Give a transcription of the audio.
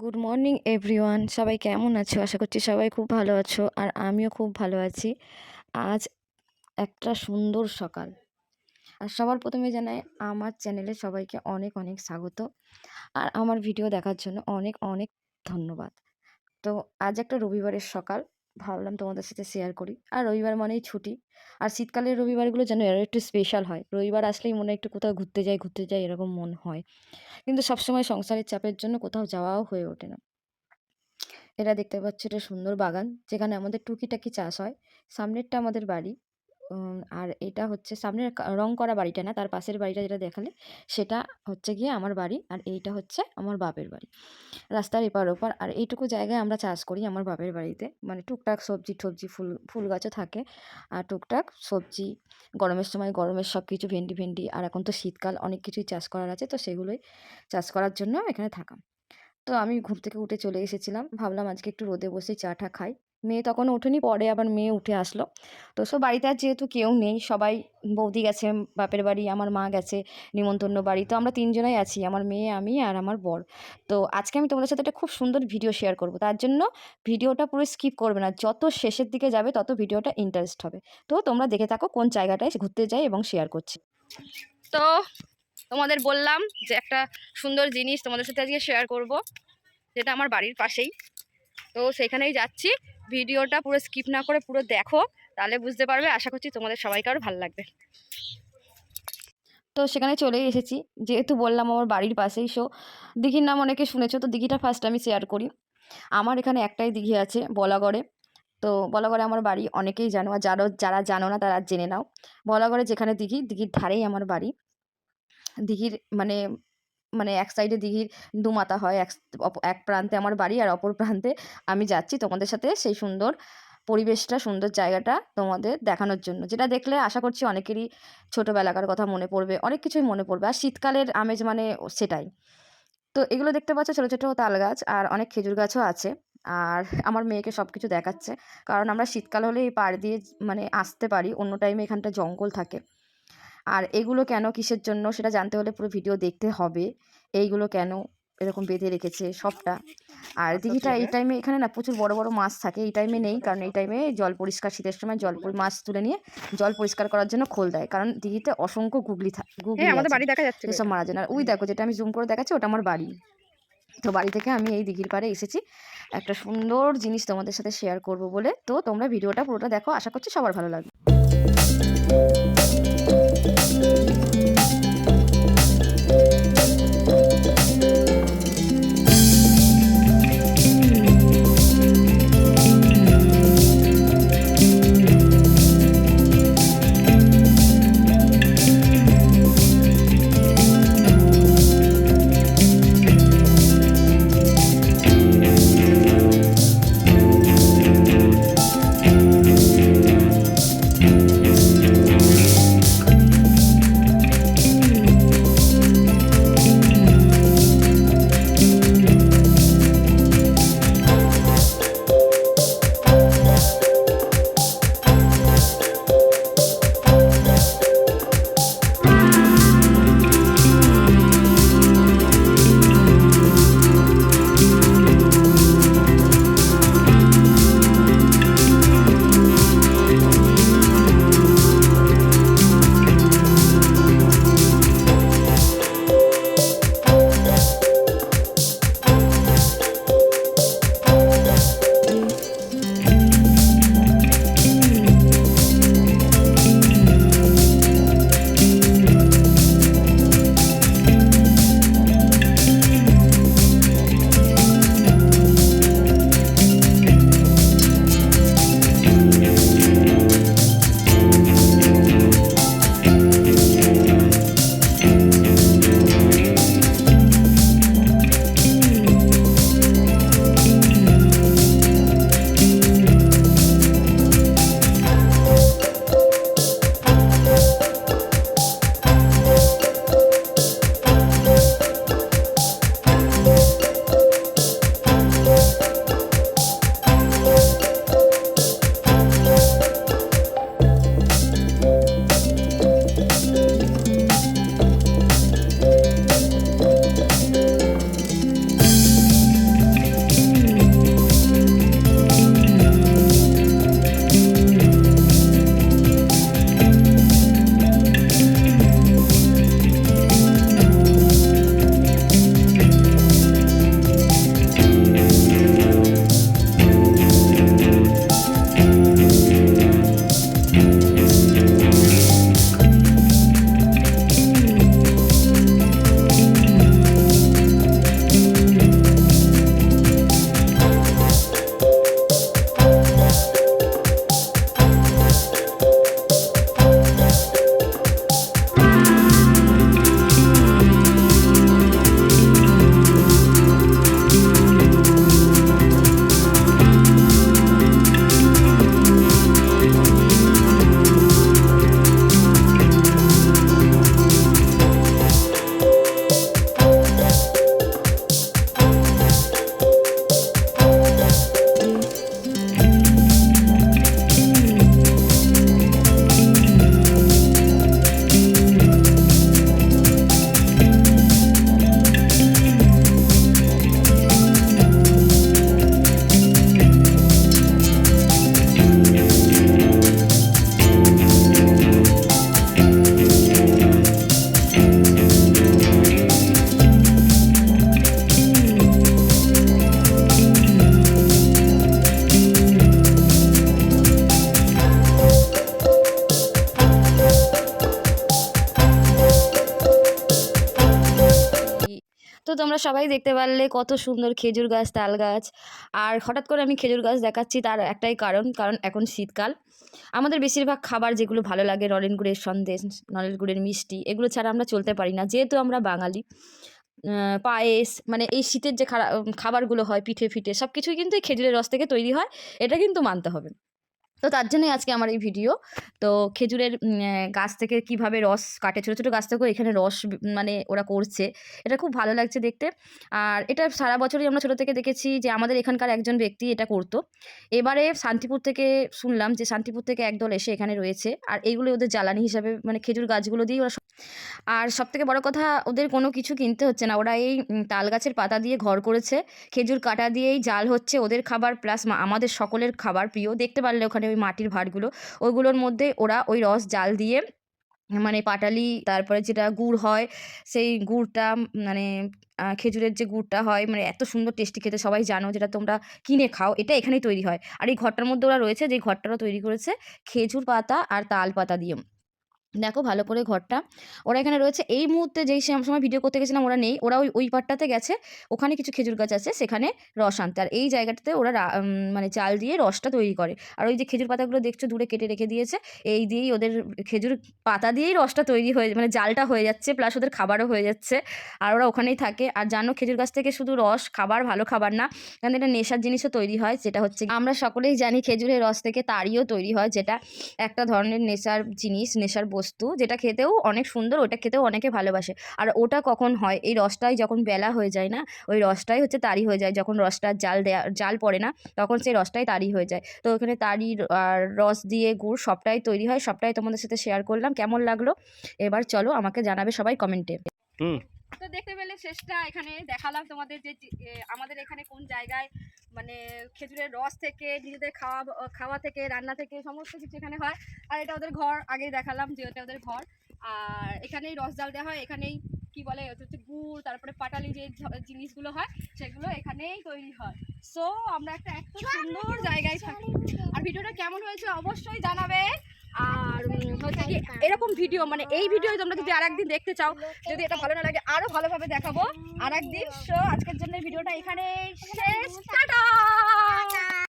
Good morning everyone সবাই কেমন আছো? আশা করছি সবাই খুব ভালো আছো, আর আমিও খুব ভালো আছি। আজ একটা সুন্দর সকাল। আর সবার প্রথমে জানাই, আমার চ্যানেলে সবাইকে অনেক অনেক স্বাগত। আর আমার ভিডিও দেখার জন্য অনেক অনেক ধন্যবাদ। তো আজ একটা রবিবারের সকাল। ভাবলাম তোমাদের সাথে শেয়ার করি। আর রবিবার মানেই ছুটি। আর শীতকালের রবিবারগুলো যেন এর একটু স্পেশাল হয়। রবিবার আসলেই মনে একটু কোথাও ঘুরতে যাই ঘুরতে যাই এরকম মন হয়। কিন্তু সবসময় সংসারের চাপের জন্য কোথাও যাওয়াও হয়ে ওঠে না। এরা দেখতে পাচ্ছ এটা সুন্দর বাগান, যেখানে আমাদের টুকিটাকি চাষ হয়। সামনেরটা আমাদের বাড়ি। আর এটা হচ্ছে সামনের রং করা বাড়িটা না, তার পাশের বাড়িটা যেটা দেখালে, সেটা হচ্ছে গিয়ে আমার বাড়ি আর এইটা হচ্ছে আমার বাপের বাড়ি। রাস্তার এপার ওপার, আর এইটুকু জায়গায় আমরা চাষ করি আমার বাপের বাড়িতে। মানে টুকটাক সবজি টবজি, ফুল ফুল গাছও থাকে। আর টুকটাক সবজি, গরমের সময় গরমের সব কিছু ভেন্ডি ভেন্ডি, আর এখন তো শীতকাল, অনেক কিছুই চাষ করার আছে, তো সেগুলোই চাষ করার জন্য এখানে থাকা। তো আমি ঘুম থেকে উঠে চলে এসেছিলাম, ভাবলাম আজকে একটু রোদে বসে চাটা খাই। মেয়ে তখন ওঠেনি, পরে আবার মেয়ে উঠে আসলো। তো সব বাড়িতে আর যেহেতু কেউ নেই, সবাই বৌদি গেছে, বাপের বাড়ি, আমার মা গেছে, নিমন্ত্রণ বাড়ি, তো আমরা তিনজনাই আছি, আমার মেয়ে, আমি আর আমার বর। তো আজকে আমি তোমাদের সাথে একটা খুব সুন্দর ভিডিও শেয়ার করব, তার জন্য ভিডিওটা পুরো স্কিপ করবে না, যত শেষের দিকে যাবে, তত ভিডিওটা ইন্টারেস্ট হবে। তো তোমরা দেখে থাকো কোন জায়গাটায় ঘুরতে যাই এবং শেয়ার করছি। তো তোমাদের বললাম যে একটা সুন্দর জিনিস তোমাদের সাথে আজকে শেয়ার করব, যেটা আমার বাড়ির পাশেই। তো সেখানেই যাচ্ছি। ভিডিওটা পুরো স্কিপ না করে পুরো দেখো, তাহলে বুঝতে পারবে। আশা করছি তোমাদের সবাইকে আরও ভালো লাগবে। তো সেখানে চলেই এসেছি। যেহেতু বললাম আমার বাড়ির পাশেই শো দিঘির নাম অনেকে শুনেছো, তো দিঘিটা ফার্স্ট আমি শেয়ার করি। আমার এখানে একটাই দিঘি আছে, বলাগড়ে। তো বলাগড়ে আমার বাড়ি, অনেকেই জানো, আর যারা যারা জানো না, তারা জেনে নাও। বলাগড়ে যেখানে দিঘি, দিঘির ধারেই আমার বাড়ি। দিঘির মানে মানে এক সাইডে দিঘির দু মাথা হয়, এক এক প্রান্তে আমার বাড়ি আর অপর প্রান্তে আমি যাচ্ছি তোমাদের সাথে সেই সুন্দর পরিবেশটা, সুন্দর জায়গাটা তোমাদের দেখানোর জন্য। যেটা দেখলে আশা করছি অনেকেরই ছোটোবেলাকার কথা মনে পড়বে, অনেক কিছুই মনে পড়বে। আর শীতকালের আমেজ মানে সেটাই। তো এগুলো দেখতে পাচ্ছ ছোটো ছোটো তাল গাছ আর অনেক খেজুর গাছও আছে। আর আমার মেয়েকে সব কিছু দেখাচ্ছে। কারণ আমরা শীতকাল হলে এই পাড় দিয়ে মানে আসতে পারি, অন্য টাইমে এখানটা জঙ্গল থাকে। আর এগুলো কেন কিসের জন্য সেটা জানতে হলে পুরো ভিডিও দেখতে হবে। এইগুলো কেন এরকম বেঁধে রেখেছে সবটা। আর দিঘিটা এই টাইমে এখানে না প্রচুর বড় বড় মাছ থাকে। এই টাইমে নেই কারণ এই টাইমে জল পরিষ্কার শীতের সময় জল মাছ তুলে নিয়ে জল পরিষ্কার করার জন্য খোল দেয়। কারণ দিঘিতে অসংখ্য গুগলি থাকে গুগলি হ্যাঁ আমাদের বাড়ি দেখা যাচ্ছে যেসব মারা যায় না। আর ওই দেখো যেটা আমি জুম করে দেখাচ্ছি ওটা আমার বাড়ি। তো বাড়ি থেকে আমি এই দিঘির পাড়ে এসেছি। একটা সুন্দর জিনিস তোমাদের সাথে শেয়ার করব বলে। তো তোমরা ভিডিওটা পুরোটা দেখো। আশা করছি সবার ভালো লাগবে। তোমরা সবাই দেখতে পারলে কত সুন্দর খেজুর গাছ, তাল গাছ। আর হঠাৎ করে আমি খেজুর গাছ দেখাচ্ছি তার একটাই কারণ কারণ এখন শীতকাল। আমাদের বেশিরভাগ খাবার যেগুলো ভালো লাগে, নলেন গুড়ের সন্দেশ, নলেন গুড়ের মিষ্টি, এগুলো ছাড়া আমরা চলতে পারি না। যেহেতু আমরা বাঙালি পায়েস মানে এই শীতের যে খাবারগুলো হয়, পিঠে ফিঠে সব কিছুই কিন্তু এই খেজুরের রস থেকে তৈরি হয়, এটা কিন্তু মানতে হবে। তো তার জন্যই আজকে আমার এই ভিডিও। তো খেজুরের গাছ থেকে কীভাবে রস কাটে, ছোটো ছোটো গাছ থেকেও এখানে রস মানে ওরা করছে। এটা খুব ভালো লাগছে দেখতে। আর এটা সারা বছরই আমরা ছোটো থেকে দেখেছি যে আমাদের এখানকার একজন ব্যক্তি এটা করতো। এবারে শান্তিপুর থেকে শুনলাম যে শান্তিপুর থেকে একদল এসে এখানে রয়েছে। আর এইগুলো ওদের জ্বালানি হিসাবে মানে খেজুর গাছগুলো দিয়েই ওরা আর সব থেকে বড় কথা, ওদের কোনো কিছু কিনতে হচ্ছে না। ওরা এই তাল গাছের পাতা দিয়ে ঘর করেছে। খেজুর কাটা দিয়েই জাল হচ্ছে ওদের খাবার, প্লাস আমাদের সকলের খাবার প্রিয়। দেখতে পারলে ওখানে ওই মাটির ভাঁড়গুলো। ওইগুলোর মধ্যে ওরা ওই রস, জাল দিয়ে মানে পাটালি, তারপরে যেটা গুড় হয়, সেই গুড়টা মানে খেজুরের যে গুড়টা হয় মানে এত সুন্দর টেস্টি খেতে সবাই জানো যেটা তোমরা কিনে খাও, এটা এখানেই তৈরি হয়। আর এই ঘরটার মধ্যে ওরা রয়েছে, যে ঘরটারও তৈরি করেছে খেজুর পাতা আর তাল পাতা দিয়ে দেখো ভালো করে ঘরটা। ওরা এখানে রয়েছে। এই মুহূর্তে যেই সময় ভিডিও করতে গেছিলাম ওরা নেই। ওরা ওই ওই পাটটাতে গেছে। ওখানে কিছু খেজুর গাছ আছে, সেখানে রস আনতে। আর এই জায়গাটাতে ওরা মানে চাল দিয়ে রসটা তৈরি করে। আর ওই যে খেজুর পাতাগুলো দেখছ দূরে কেটে রেখে দিয়েছে, এই দিয়েই ওদের খেজুর পাতা দিয়েই রসটা তৈরি হয়ে মানে জালটা হয়ে যাচ্ছে প্লাস ওদের খাবারও হয়ে যাচ্ছে। আর ওরা ওখানেই থাকে। আর জানো, খেজুর গাছ থেকে শুধু রস, খাবার ভালো খাবার না কারণ এটা নেশার জিনিসও তৈরি হয়, যেটা হচ্ছে আমরা সকলেই জানি খেজুরের রস থেকে তাড়িও তৈরি হয়, যেটা একটা ধরনের নেশার জিনিস, নেশার বস্তু। যেটা খেতেও অনেক সুন্দর, ওটা খেতেও অনেকে ভালোবাসে। আর ওটা কখন হয়? এই রসটাই যখন বেলা হয়ে যায় না, ওই রসটাই হচ্ছে তারি হয়ে যায়। যখন রসটার জাল দেয়া, জাল পড়ে না, তখন সেই রসটাই তারি হয়ে যায়। তো ওখানে তারি আর রস দিয়ে গুড় সবটাই তৈরি হয়, সবটাই তোমাদের সাথে শেয়ার করলাম। কেমন লাগল? এবার চলো আমাকে জানাবে সবাই কমেন্টে হুম। তো দেখতে পেলে শেষটা এখানে দেখালাম তোমাদের যে আমাদের এখানে কোন জায়গায় মানে খেজুরের রস থেকে নিজেদের খাওয়া খাওয়া থেকে রান্না থেকে সমস্ত কিছু এখানে হয়। আর এটা ওদের ঘর আগেই দেখালাম যে এটা ওদের ঘর। আর এখানেই রস জাল দেওয়া হয় এখানেই কি বলে ওটা হচ্ছে গুড় তারপরে পাটালি যে জিনিসগুলো হয় সেগুলো এখানেই তৈরি হয়। সো আমরা একটা এত সুন্দর জায়গায় থাকি। আর ভিডিওটা কেমন হয়েছে অবশ্যই জানাবে। আর হচ্ছে কি, এরকম ভিডিও মানে এই ভিডিও তোমরা যদি আরেকদিন দেখতে চাও, যদি এটা ভালো না লাগে, আরও ভালোভাবে দেখাবো। আর একদিন সো আজকের জন্য ভিডিওটা এখানে শেষ